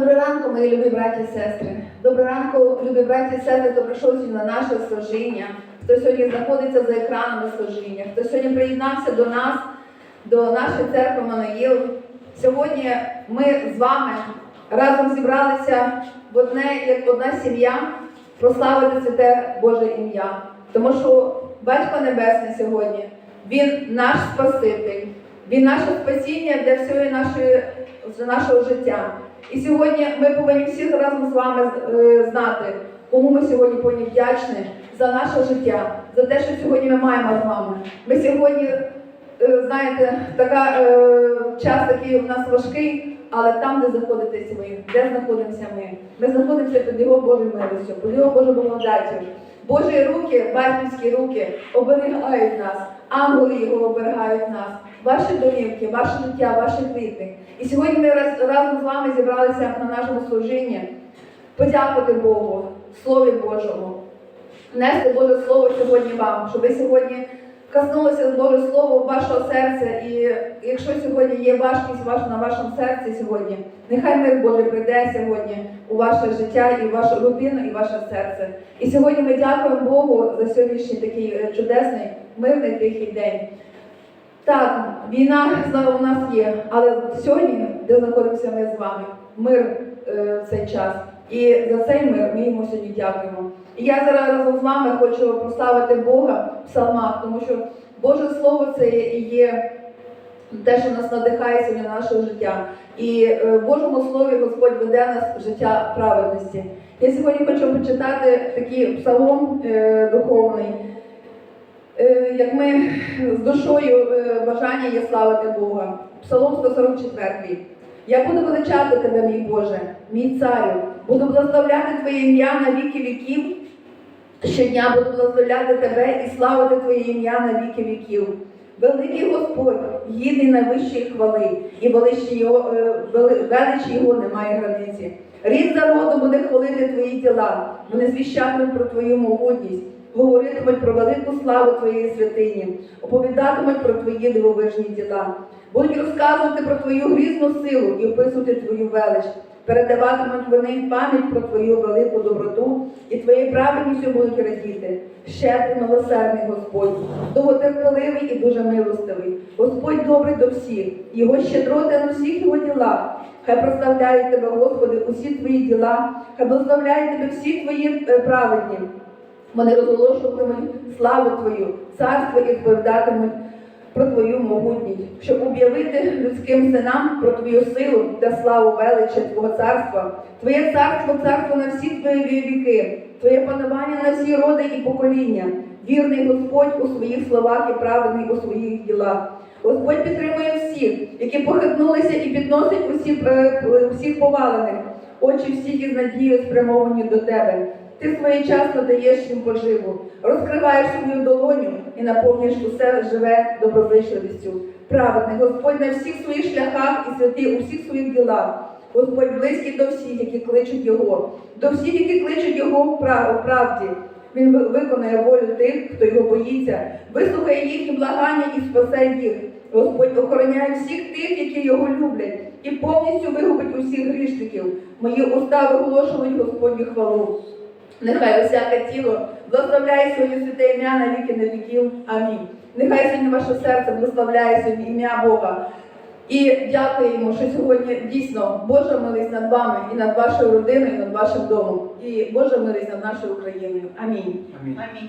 Доброго ранку, мої любі браті і сестри. Доброго ранку, любі браті і сестри, хто прийшов сьогодні на наше служіння, хто сьогодні знаходиться за екранами служіння, хто сьогодні приєднався до нас, до нашої церкви Манаїл. Сьогодні ми з вами разом зібралися в одне, як одна сім'я, прославити святе Боже ім'я. Тому що Батько Небесний сьогодні, Він наш Спаситель, Він наше спасіння для всього нашого життя. І сьогодні ми повинні всі разом з вами е, знати, кому ми сьогодні повинні вдячні за наше життя, за те, що сьогодні ми маємо з вами. Ми сьогодні, е, знаєте, така е, час такий у нас важкий, але там, де знаходитесь ви, де знаходимося ми, ми знаходимося під його Божою милостю, під його Божою благодаттю. Божі руки, батьківські руки оберігають нас, ангели його оберігають нас, ваші домівки, ваше життя, ваші квіти. І сьогодні ми раз- разом з вами зібралися на нашому служінні подякувати Богу, Слові Божому, нести Боже Слово сьогодні вам, щоб ви сьогодні коснулося Боже Слово вашого серця. І якщо сьогодні є важкість на вашому серці сьогодні, нехай мир Божий прийде сьогодні у ваше життя і в вашу родину, і в ваше серце. І сьогодні ми дякуємо Богу за сьогоднішній такий е, чудесний, мирний тихий день. Так, війна знову у нас є, але сьогодні, де знаходимося ми з вами, мир е, в цей час. І за цей мир ми йому сьогодні дякуємо. І я зараз разом з вами хочу прославити Бога в псалмах, тому що Боже Слово це і є те, що нас надихає сьогодні на наше життя. І е, в Божому Слові Господь веде нас в життя праведності. Я сьогодні хочу почитати такий псалом е, духовний. Е, як ми з душою е, бажання є славити Бога. Псалом 144. Я буду величати тебе, мій Боже, мій царю, буду благословляти Твоє ім'я на віки віків. Щодня буду благословляти тебе і славити Твоє ім'я на віки віків. Великий Господь, гідний найвищої хвали, і величі його, е, вели- величі його немає границі. Рід за родом буде хвалити твої діла, вони звіщатимуть про твою могутність, говоритимуть про велику славу твоєї святині, оповідатимуть про твої дивовижні діла, будуть розказувати про твою грізну силу і описувати твою велич. Передаватимуть вони пам'ять про твою велику доброту і твоєю праведністю будуть радіти. Щедрий милосердний Господь, довготерпеливий і дуже милостивий. Господь добрий до всіх, його щедроти на всіх його ділах. Хай прославляють тебе, Господи, усі твої діла, хай благословляють тебе всі твої е, праведні. Вони розголошуватимуть славу Твою, царство і відповідатимуть про Твою могутність, щоб об'явити людським синам про Твою силу та славу величі Твого царства. Твоє царство, царство на всі твої віки, Твоє панування на всі роди і покоління. Вірний Господь у своїх словах і праведний у своїх ділах. Господь підтримує всіх, які похитнулися і підносить усіх, е, усіх повалених. Очі всіх із надією спрямовані до тебе. Ти своєчасно даєш їм поживу, розкриваєш свою долоню і наповнюєш усе живе доброзичливістю. Праведний Господь на всіх своїх шляхах і святий у всіх своїх ділах. Господь близький до всіх, які кличуть Його, до всіх, які кличуть Його в правді. Він ви- виконає волю тих, хто його боїться, вислухає їхні благання і спасе їх. Господь охороняє всіх тих, які його люблять, і повністю вигубить усіх грішників. Мої уста виголошують Господню хвалу. Нехай усяке тіло благословляє своє святе ім'я на віки на віків. Амінь. Нехай сьогодні ваше серце благословляє сьогодні ім'я Бога. І дякуємо, що сьогодні дійсно Божа милість над вами і над вашою родиною, і над вашим домом. І Божа милість над нашою Україною. Амінь. Амінь. Амінь.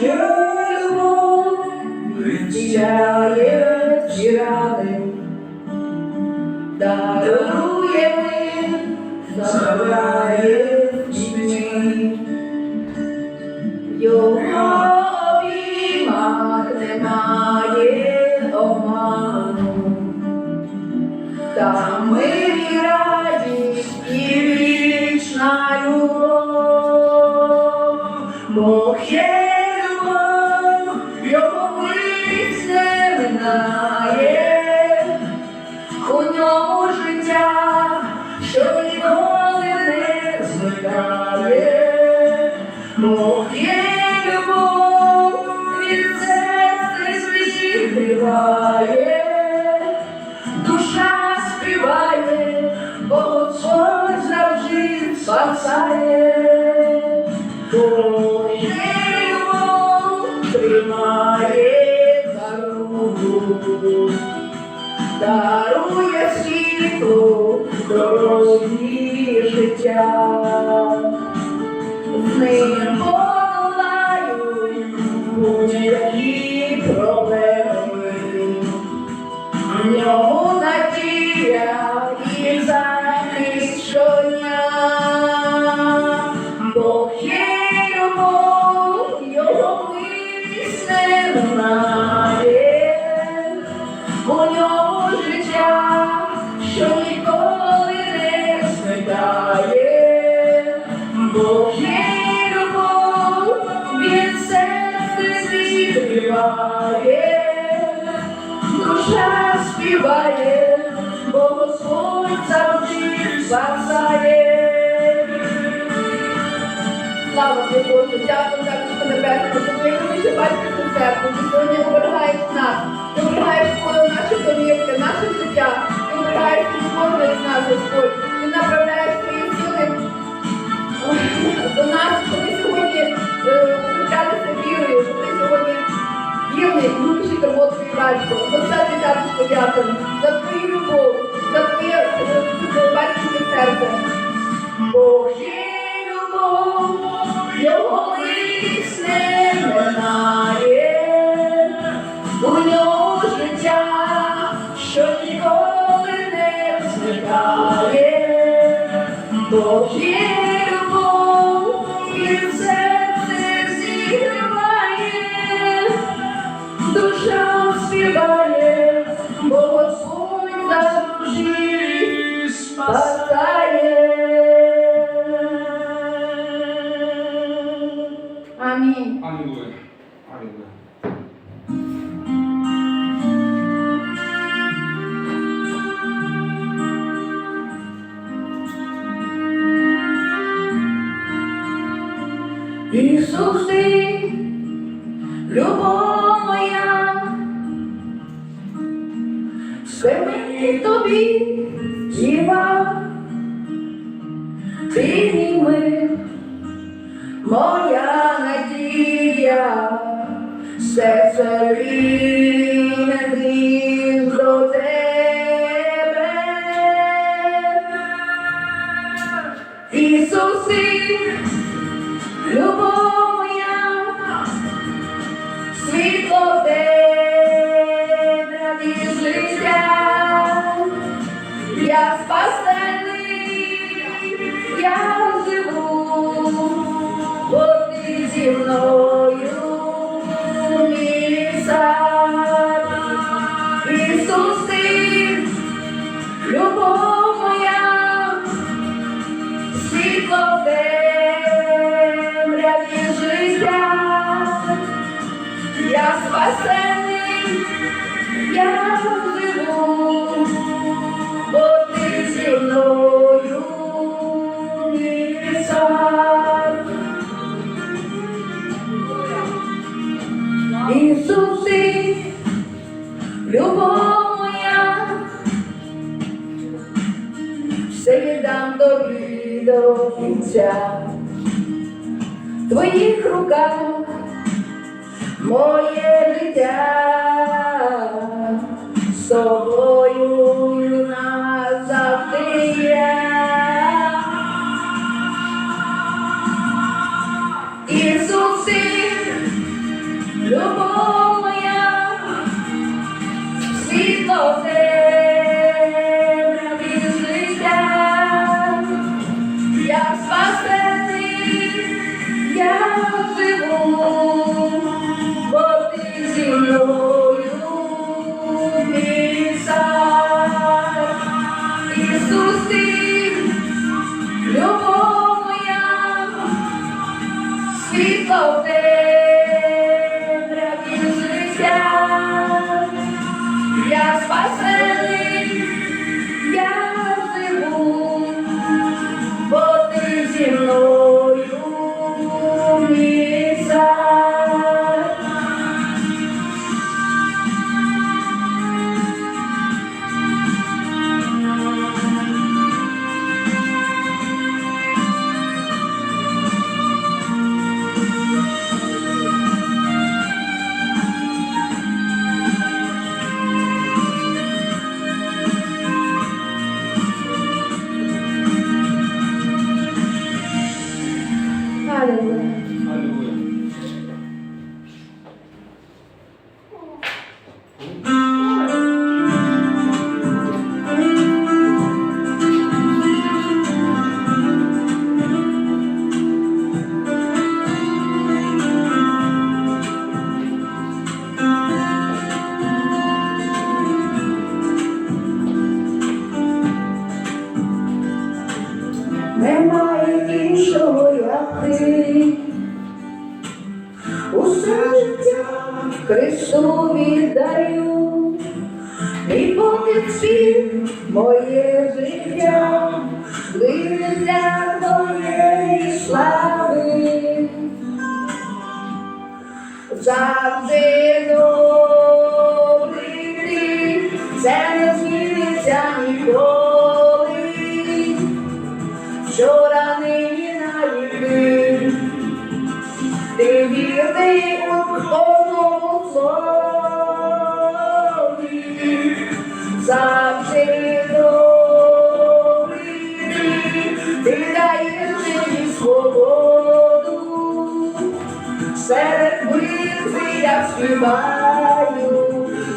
Є любов, Зціляє всі рани, дарує мир, забирає У ньому життя, що ніколи не зникає. Бог є любов, він серце душа співає, бо Господь завжди спасає. Слава Боже, дякую, дякую, Небесне, за твоє велике батьківське серце, ти сьогодні оберігаєш нас, життя, ти оберігаєш кожного з нас, Господь, ти направляєш свої сили. До нас, ми сьогодні е, укріплялися вірою, щоб ми сьогодні вірний, тобою твій батько. За все ти також подякуємо, за твою любов, за твоє Ісус, ти, любов моя, все мені тобі діва, ти мій мир, моя надія, серце рівне ти твоїх моє життя friendly. Кожному завжди добрий ти, даєш свободу. Серед битви я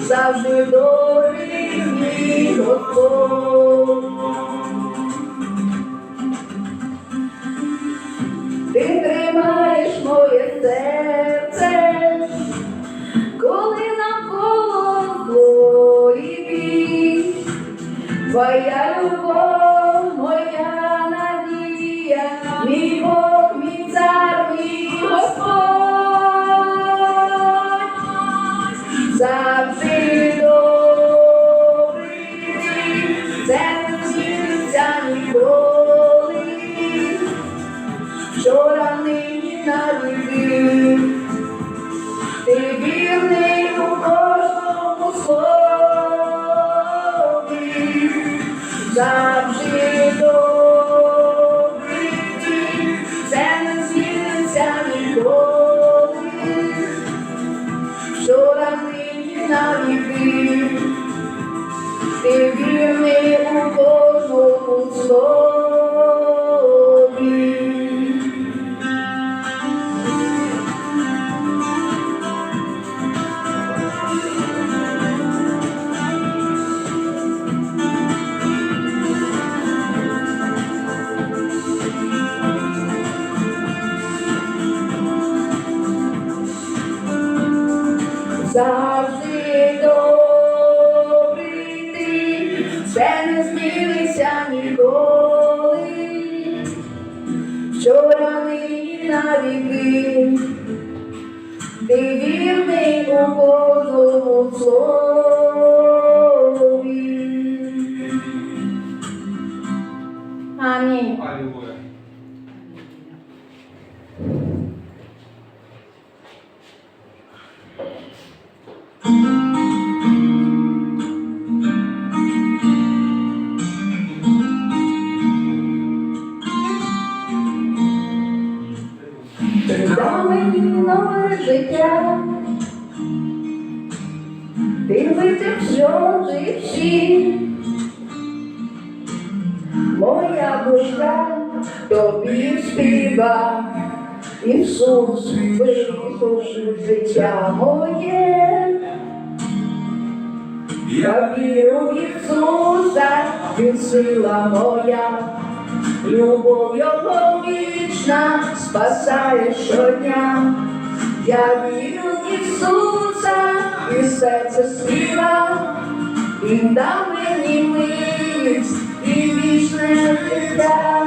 завжди добрий мій Господь. Мені нове життя, ти витив сльози всі, моя душа тобі співа, Ісус у життя моє. Я вірю в Ісуса, Він сила моя, любов його вічна спасає щодня. Я вірю в Ісуса, і серце співа, Він дав мені милість і вічне життя.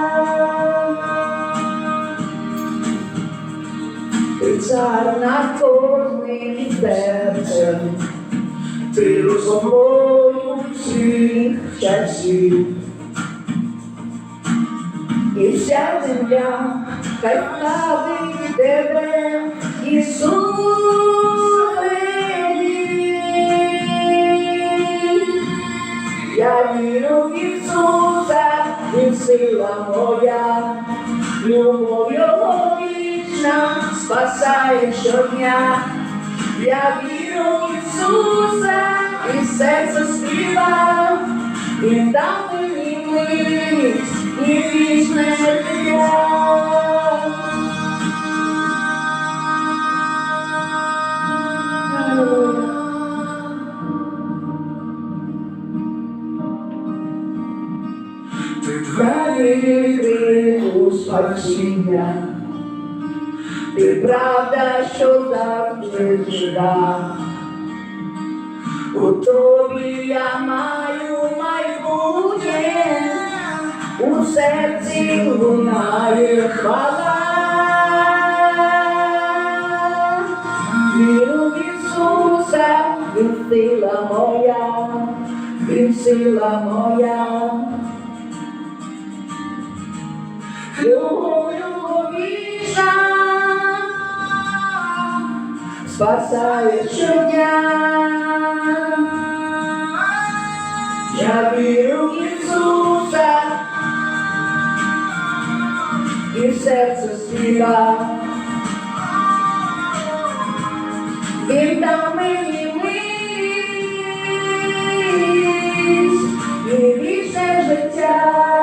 Ти цар над кожним серцем, ти собою всіх часів. І вся земля хай славить тебе, Ісусе. Я вірю в Ісуса, Він моя, любов Його вічна спасає щодня. Я вірю в Ісуса, і серце співа, Він дав мені милість і вічне життя. Спасіння, ти правда, що завжди жива. У тобі я маю майбутнє, у серці лунає хвала. Віру в Ісуса, Він сила моя, Він сила моя. Спасає щодня. Я вірю в Ісуса, і в серце співа. Він дав мені милість і вічне життя.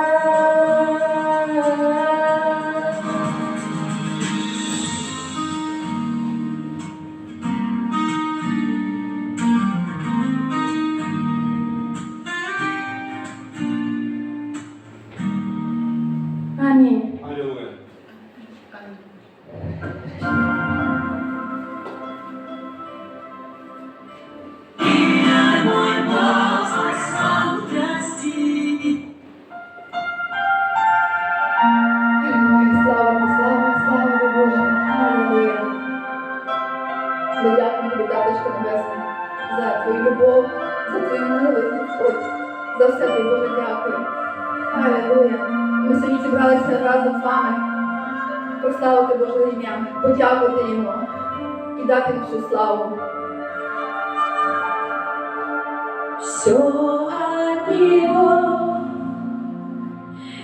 Подякувати йому і дати йому всю славу. Все от Него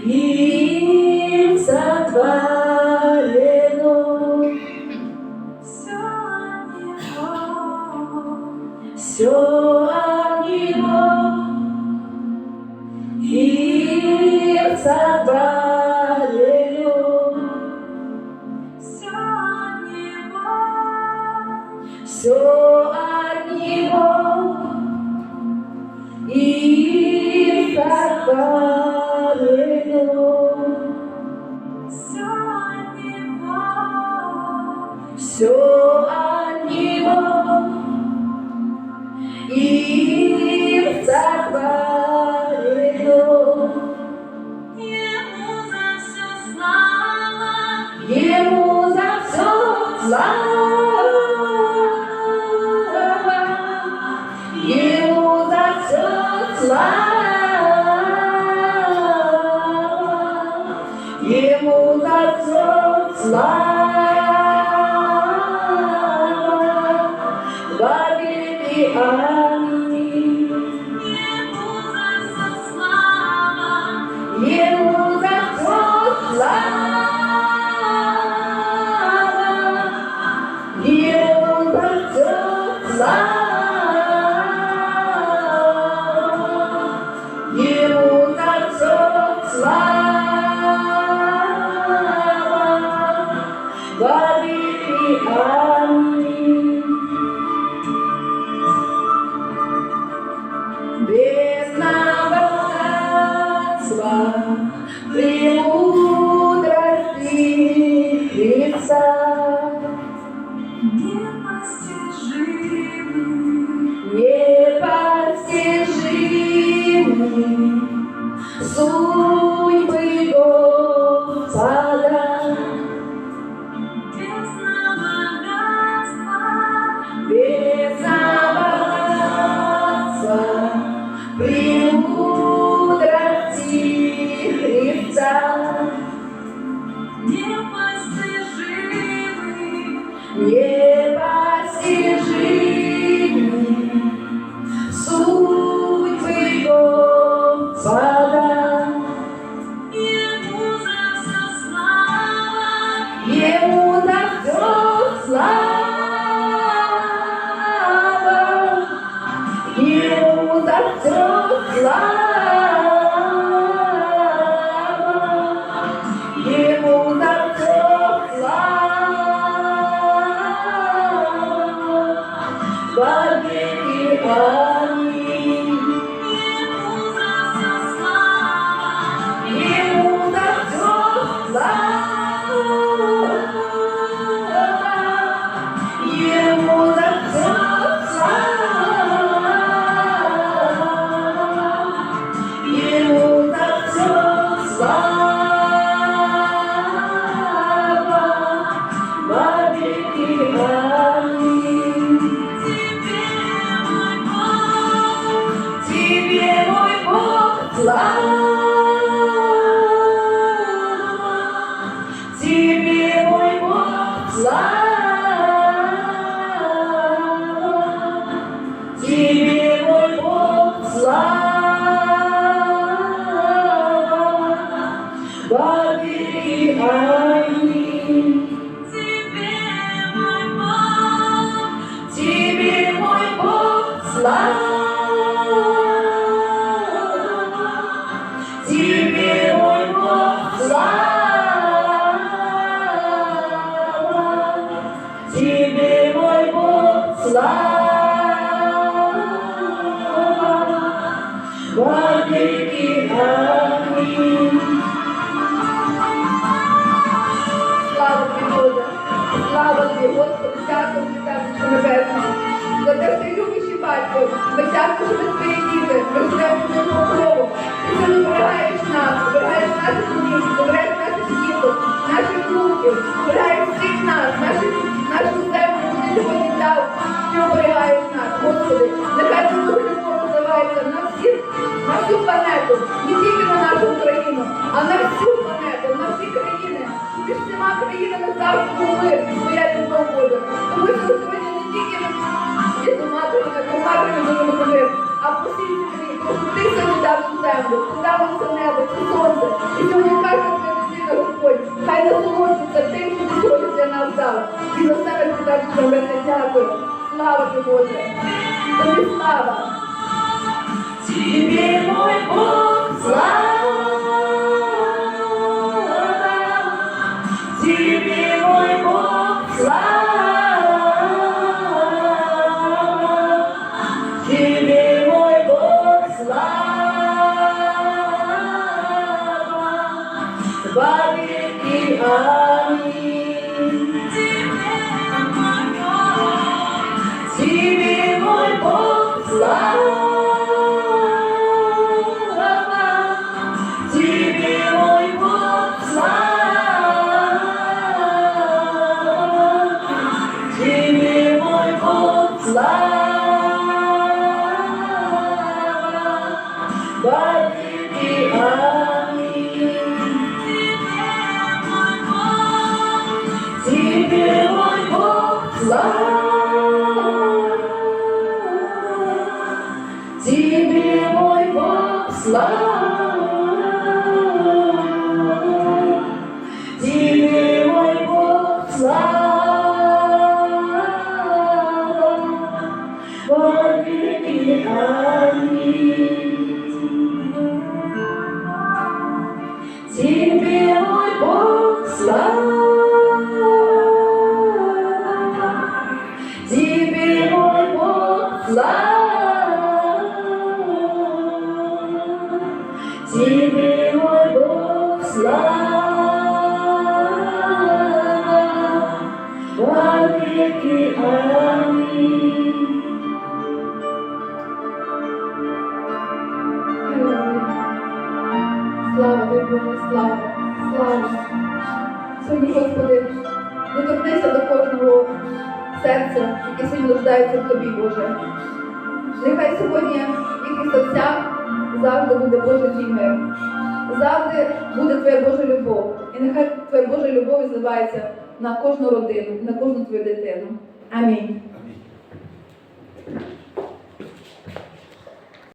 им сотворено. Все Ему за все слава, во веки аминь. Христа. Непостижимы Ему за Fly. Дякую тобі, Таточко Небесний, за те, що ти любиш і батько. Ми дякуємо, ми твої діти, ми живемо в твоєму слову. Ти сьогодні оберігаєш нас, оберігаєш наших дітей, оберігаєш наших діток, наших внуків, оберігаєш всіх нас, наших, нашу землю, яку ти сьогодні дав, ти оберігаєш нас, Господи. Нехай це дуже любов розвивається на всіх, на всю планету, не тільки на нашу Україну, а на всю планету, на всі країни. Між всіма країнами завжди був мир, твоя любов буде. Тому що сьогодні не тільки між матері, коматами будемо мир, а по всій землі. Тому ти сьогодні дав цю землю, ти дав це небо, це сонце. І сьогодні кожна твоя дитина, Господь, хай насолоджується тим, що ти сьогодні для нас дав. І за себе ти так тебе дякую. Слава тобі, Боже. Тобі слава. Тебе, мой Бог, слава. Бог, Бог, Боже. Нехай сьогодні їхніх серцях завжди буде Боже мир. Завжди буде Твоя Божа любов. І нехай Твоя Божа любов зливається на кожну родину, на кожну твою дитину. Амінь. Амінь.